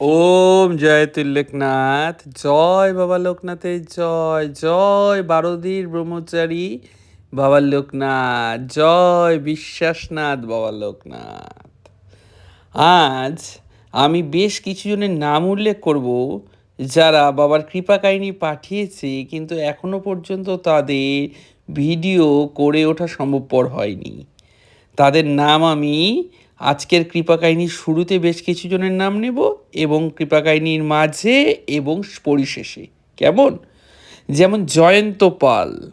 ওম জয় লোকনাথ জয় বাবা লোকনাথের জয় জয় বারোদির ব্রহ্মচারী বাবা লোকনাথ, জয় বিশ্বাসনাথ বাবা লোকনাথ। আজ আমি বেশ কিছু জনের নাম উল্লেখ করব, যারা বাবার কৃপা কাহিনী পাঠিয়েছে, কিন্তু এখনও পর্যন্ত তাদের ভিডিও করে ওঠা সম্ভবপর হয়নি। তাদের নাম আমি আজকের কৃপা কাহিনীর শুরুতে বেশ কিছু জনের নাম নেব এবং কৃপা কাহিনীর মাঝে এবং পরিশেষে। কেমন? যেমন জয়ন্ত পাল,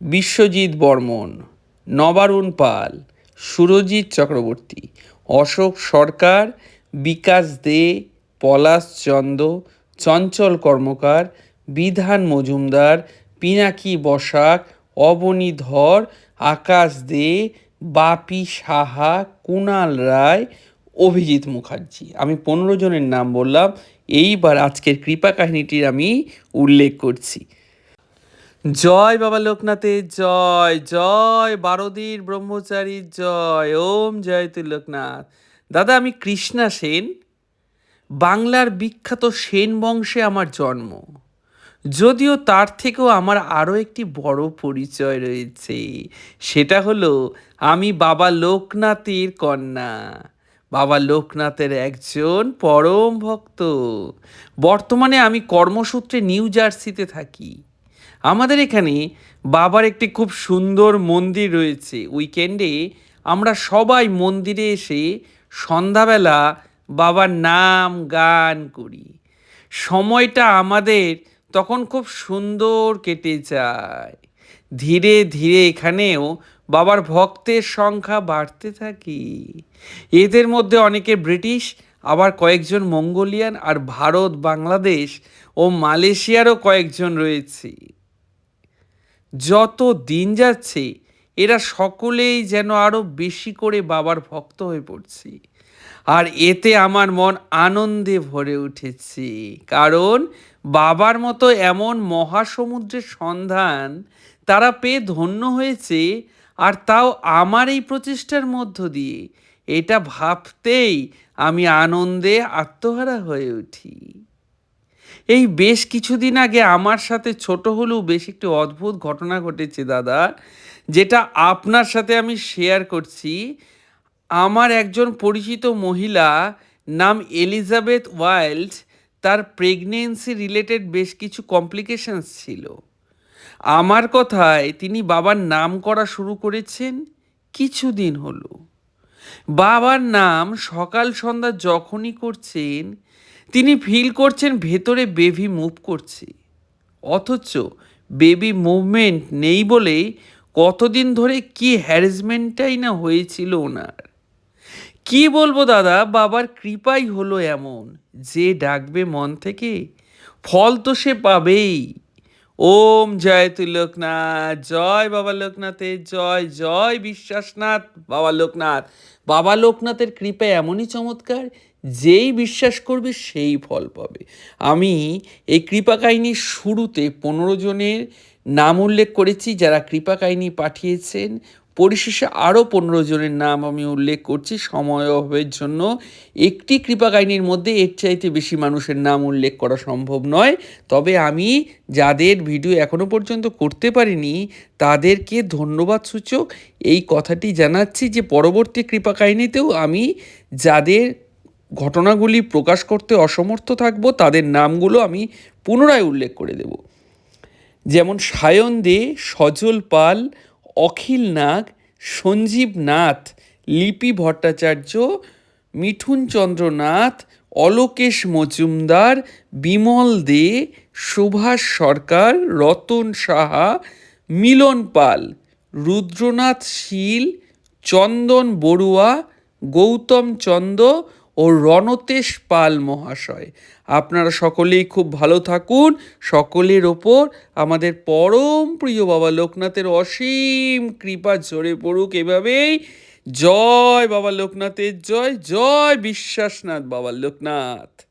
বিশ্বজিৎ বর্মন, নবারুণ পাল, সুরজিৎ চক্রবর্তী, অশোক সরকার, বিকাশ দে, পলাশ চন্দ, চঞ্চল কর্মকার, বিধান মজুমদার, পিনাকি বসাক, অবনী ধর, আকাশ দে বাপি সাহা কুণাল রায়, অভিজিৎ মুখার্জি। আমি পনেরো জনের নাম বললাম, এইবার আজকের কৃপা কাহিনীটির আমি উল্লেখ করছি। জয় বাবা লোকনাথের জয় জয় বারদীর ব্রহ্মচারীর জয়, ওম জয় লোকনাথ। দাদা, আমি কৃষ্ণা সেন, বাংলার বিখ্যাত সেন বংশে আমার জন্ম। যদিও তার থেকেও আমার আরও একটি বড় পরিচয় রয়েছে। সেটা হলো, আমি বাবা লোকনাথের কন্যা। বাবা লোকনাথের একজন পরম ভক্ত। বর্তমানে আমি কর্মসূত্রে নিউ জার্সিতে থাকি। আমাদের এখানে বাবার একটি খুব সুন্দর মন্দির রয়েছে। উইকেন্ডে আমরা সবাই মন্দিরে এসে সন্ধ্যাবেলা বাবার নাম, গান করি। সময়টা আমাদের তখন খুব সুন্দর কেটে যায়। ধীরে ধীরে এখানেও বাবার ভক্তের সংখ্যা বাড়তে থাকে। এদের মধ্যে অনেকে ব্রিটিশ, আবার কয়েকজন মঙ্গোলিয়ান আর ভারত, বাংলাদেশ ও মালয়েশিয়ারও কয়েকজন রয়েছে। যত দিন যাচ্ছে, এরা সকলেই যেন আরও বেশি করে বাবার ভক্ত হয়ে পড়ছে। আর এতে আমার মন আনন্দে ভরে উঠেছে। কারণ বাবার মতো এমন মহাসমুদ্রের সন্ধান তারা পেয়ে ধন্য হয়েছে আর তাও আমার এই প্রচেষ্টার মধ্য দিয়ে। এটা ভাবতেই আমি আনন্দে আত্মহারা হয়ে উঠি। এই বেশ কিছুদিন আগে আমার সাথে ছোট হলেও বেশ একটি অদ্ভুত ঘটনা ঘটেছে, দাদা, যেটা আপনার সাথে আমি শেয়ার করছি। আমার একজন পরিচিত মহিলা নাম এলিজাবেথ ওয়াইল্ড তার প্রেগনেন্সি রিলেটেড বেশ কিছু কমপ্লিকেশনস ছিল। আমার কথায় তিনি বাবার নাম করা শুরু করেছেন কিছুদিন হলো। বাবার নাম সকাল সন্ধ্যা যখনই করছেন, তিনি ফিল করছেন ভেতরে বেবি মুভ করছে। অথচ বেবি মুভমেন্ট নেই বলেই কতদিন ধরে কি হ্যারাসমেন্টটাই না হয়েছিল ওনার। কি বলব দাদা? বাবার কৃপাই হলো এমন। যে ডাকবে মন থেকে, ফল তো সে পাবেই। ওম জয় তুই লোকনাথ জয় বাবা লোকনাথের জয় জয় বিশ্বাসনাথ বাবা লোকনাথ। বাবা লোকনাথের কৃপা এমনই চমৎকার, যেই বিশ্বাস করবে সেই ফল পাবে। আমি এই কৃপা কাহিনীর শুরুতে পনেরো জনের নাম উল্লেখ করেছি, যারা কৃপা কাহিনী পাঠিয়েছেন। পরিশেষে আরও পনেরো জনের নাম আমি উল্লেখ করছি। সময় অভাবের জন্য একটি কৃপা কাহিনীর মধ্যে এর চাইতে বেশি মানুষের নাম উল্লেখ করা সম্ভব নয়। তবে আমি যাদের ভিডিও এখনও পর্যন্ত করতে পারিনি, তাদেরকে ধন্যবাদ সূচক। এই কথাটি জানাচ্ছি যে পরবর্তী কৃপা কাহিনীতেও আমি যাদের ঘটনাগুলি প্রকাশ করতে অসমর্থ থাকব, তাদের নামগুলো আমি পুনরায় উল্লেখ করে দেব। যেমন সায়ন দে, সজল পাল অখিল নাগ, সঞ্জীব নাথ, লিপি ভট্টাচার্য, মিঠুন চন্দ্রনাথ, অলোকেশ মজুমদার, বিমল দে, সুভাষ সরকার, রতন সাহা, মিলন পাল, রুদ্রনাথ শীল, চন্দন বড়ুয়া, গৌতম চন্দ ও রণতেশ পাল মহাশয়। আপনারা সকলেই খুব ভালো থাকুন। সকলের ওপর আমাদের পরম প্রিয় বাবা লোকনাথের অসীম কৃপা ঝরে পড়ুক এভাবেই। জয় বাবা লোকনাথের জয় জয় বিশ্বাসনাথ বাবা লোকনাথ।